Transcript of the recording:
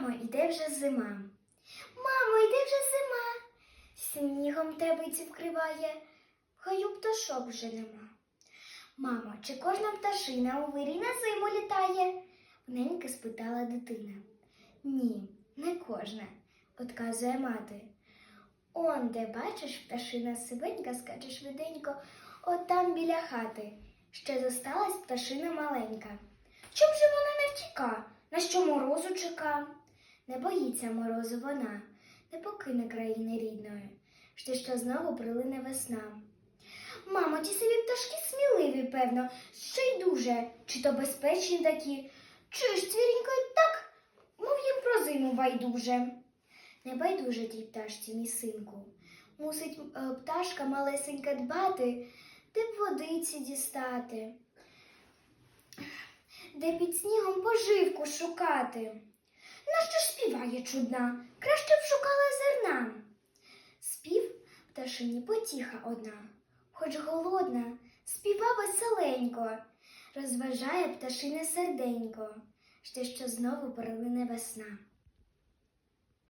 Мамо, іде вже зима. Мамо, іде вже зима. Снігом тебиці вкриває, хаю пташок вже нема. Мамо, чи кожна пташина у вирі на зиму літає? Ненька спитала дитина. Ні, не кожна, отказує мати. Он, де бачиш, пташина сивенька скаче швиденько, от там біля хати. Ще зосталась пташина маленька. Чом же вона не втіка? На що морозу чека? Не боїться морозу вона, не покине країни рідної, ще що знову прилине весна. Мамо, ті сиві пташки сміливі, певно, ще й дуже, чи то безпечні такі, ж цвірінько так, мов їм про зиму байдуже. Не байдуже тій пташці, мій синку. Мусить е, пташка малесенька дбати, де б водиці дістати, де під снігом поживку шукати. Нащо ж співає чудна? Краще б шукала зерна. Спів пташині потіха одна, хоч голодна, співа веселенько, розважає пташине серденько, ще що знову пролине весна.